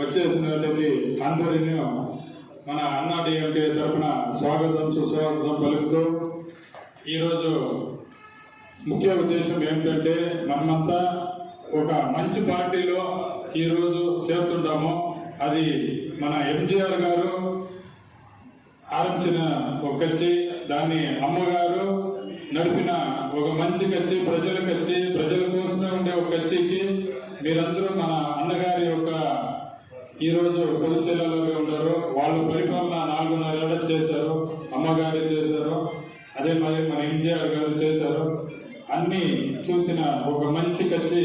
వచ్చేసినటువంటి అందరినీ మన అన్నా తరఫున స్వాగతం సుస్వాగతం పలుకుతూ ఈరోజు ముఖ్య ఉద్దేశం ఏమిటంటే మనమంతా ఒక మంచి పార్టీలో ఈరోజు చేరుతుంటాము. అది మన ఎంజీఆర్ గారు ఆరంభించిన ఒక కచ్చి దాన్ని అమ్మగారు నడిపిన ఒక మంచి కచ్చి ప్రజల వచ్చి ప్రజల కోసమే ఉండే ఒక కచ్చికి మీరందరూ మన అన్నగారి ఈ రోజు పొదుచెల్లలో ఉన్నారు వాళ్ళు పరిపాలన నాలుగున్నర ఏళ్ళ చేశారు. అమ్మగారు చేశారు. అదే మరి మన ఎంజిఆర్ గారు చేశారు. అన్ని చూసిన ఒక మంచి కచ్చి.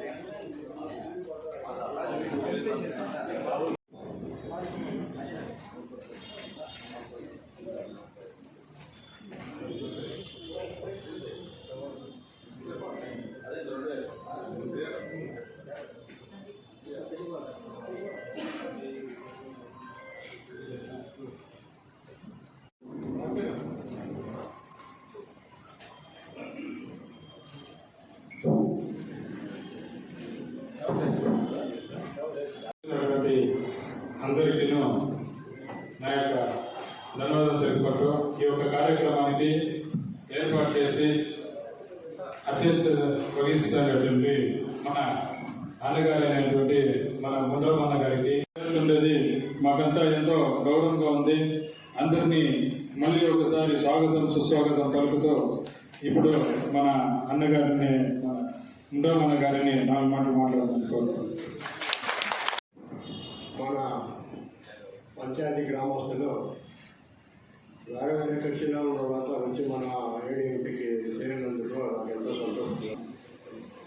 కార్యక్రమానికి ఏర్పాటు చేసి అత్యంత వహిస్తున్నటువంటి మన అన్నగారు అయినటువంటి మన ముందరమన్న గారికి ఉండేది మాకంతా ఎంతో గౌరవంగా ఉంది. అందరినీ మళ్ళీ ఒకసారి స్వాగతం సుస్వాగతం పలుకుతూ ఇప్పుడు మన అన్నగారిని మన ముందరమన్న గారిని నాలుగు మాటలు మాట్లాడాలని కోరుకుంటున్నాను. మన పంచాయతీ గ్రామస్తులు వేరే వేరే కక్షలో ఉన్న తర్వాత వచ్చి మన ఏడీఎంపీకి చేరినందుకు నాకు ఎంతో సంతోషం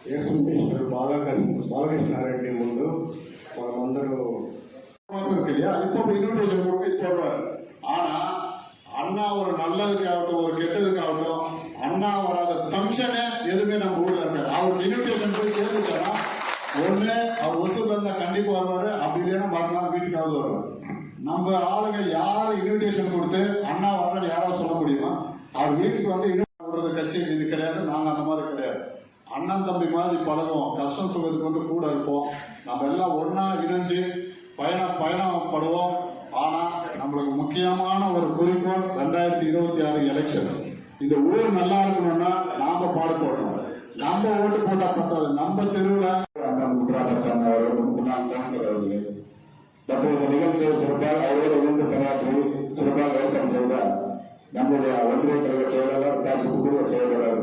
ఎక్స్ మినిస్టర్ బాలకృష్ణ బాలకృష్ణారెడ్డి ಮುಂದೆ మనమందరూ அவசரம் இல்லையா இப்போ இன்விடேஷன் கொடுத்து இப்போ வருவார் ஆனா அண்ணா ஒரு நல்லதுக்காகட்டும் ஒரு கெட்டதுக்காகட்டும் அண்ணா வராத ஃபங்க்ஷனே எதுவுமே நம்ம ஊர்ல இருக்காது அவர் இன்விடேஷன் போய் சேர்ந்துச்சானா ஒண்ணு அவர் ஒசூர்ல இருந்தா கண்டிப்பா வருவாரு அப்படி இல்லைன்னா மறுநாள் வீட்டுக்காவது வருவார் நம்ம ஆளுங்க யார் இன்விடேஷன் கொடுத்து அண்ணா வரலன்னு யாராவது சொல்ல முடியுமா? அவர் வீட்டுக்கு வந்து இன்னும் கட்சி இது கிடையாது நாங்க அந்த மாதிரி கிடையாது. அண்ணன் தம்பி மாதிரி பழகுவோம். கஷ்டம் சுகத்துக்கு வந்து கூட இருப்போம். நம்ம எல்லாம் ஒன்னா இணைஞ்சு பயணம் பயணப்படுவோம். ஆனா நம்மளுக்கு முக்கியமான ஒரு குறிக்கோள் ரெண்டாயிரத்தி இருபத்தி ஆறு எலெக்ஷன் இந்த ஊர் நல்லா இருக்கணும்னா நாம பாடுபடணும். நம்ம ஓட்டு போட்டா பத்தாது. நம்ம தற்போது இந்த நிகழ்ச்சியை சிறப்பாக அவரோடு இருந்து பணியாற்றி சிறப்பாக ஏற்பாடு செய்தார். நம்முடைய ஒன்றிய கழக செயலாளர் தாசுக்குரிய செயலாளர்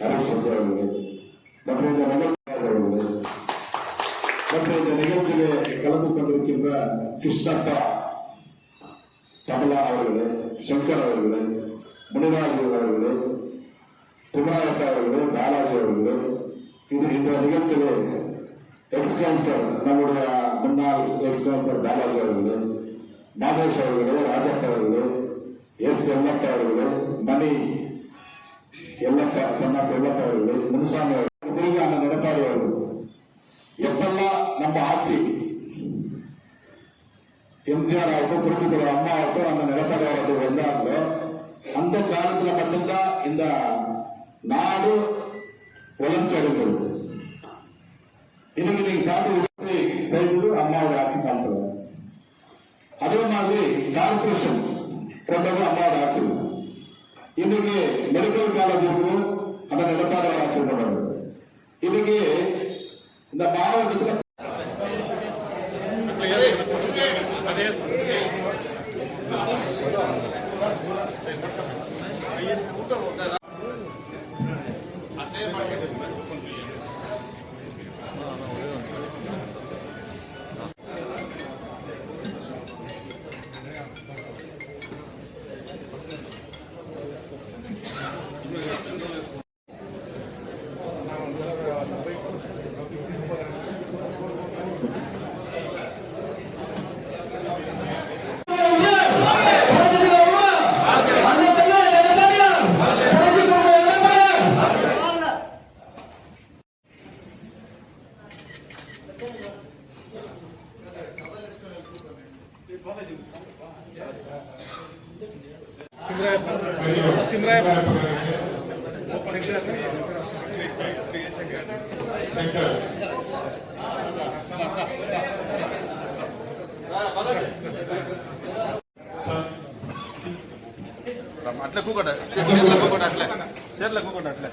ஹரீஷ் சந்திர அவர்களே. மற்றும் இந்த நிகழ்ச்சி அவர்களே. மற்றும் இந்த நிகழ்ச்சியிலே கலந்து கொண்டிருக்கின்ற கிருஷ்ணப்பா கமலா அவர்களே சங்கர் அவர்களே முனிராஜ் அவர்களே குமாரப்பா அவர்களே பாலாஜி அவர்களே இது இந்த நிகழ்ச்சியிலே எக்ஸ் கவுன்சிலர் நம்முடைய முன்னாள் எக்ஸ் பாலாஜி அவர்களே நாகேஷ் அவர்களே ராஜப்பா அவர்களே எஸ் எல்லப்பா அவர்களே மணி எல்லப்பா சன்னாப்பா எல்லப்பா அவர்களே முனுசாமி அவர்கள் குருகான நடப்பாடி அவர்கள் எப்பெல்லாம் நம்ம ஆட்சி எம்ஜிஆர் ஆகட்டும் புரட்சிக்குழு அம்மா ஆகட்டும் அந்த நிலப்படை அவர்கள் வந்தாங்களோ அந்த காலத்துல மட்டும்தான் இந்த நாடு வளர்ச்சி அடைந்தது இன்னைக்கு நீங்க பார்த்து செயல்படு அம்மாவோட ஆட்சி காலத்துல. அதே மாதிரி கார்பரேஷன் கொண்டது அம்மாவோட ஆட்சி. இன்னைக்கு மெடிக்கல் காலேஜ் இருக்கு அந்த நிலப்பாடு ஆட்சி கொண்டது. இன்னைக்கு இந்த மாவட்டத்தில் ஐயன் అట్లా కూకోట చీరలో కూకోట అట్లే చీరలో కూకోట అట్లే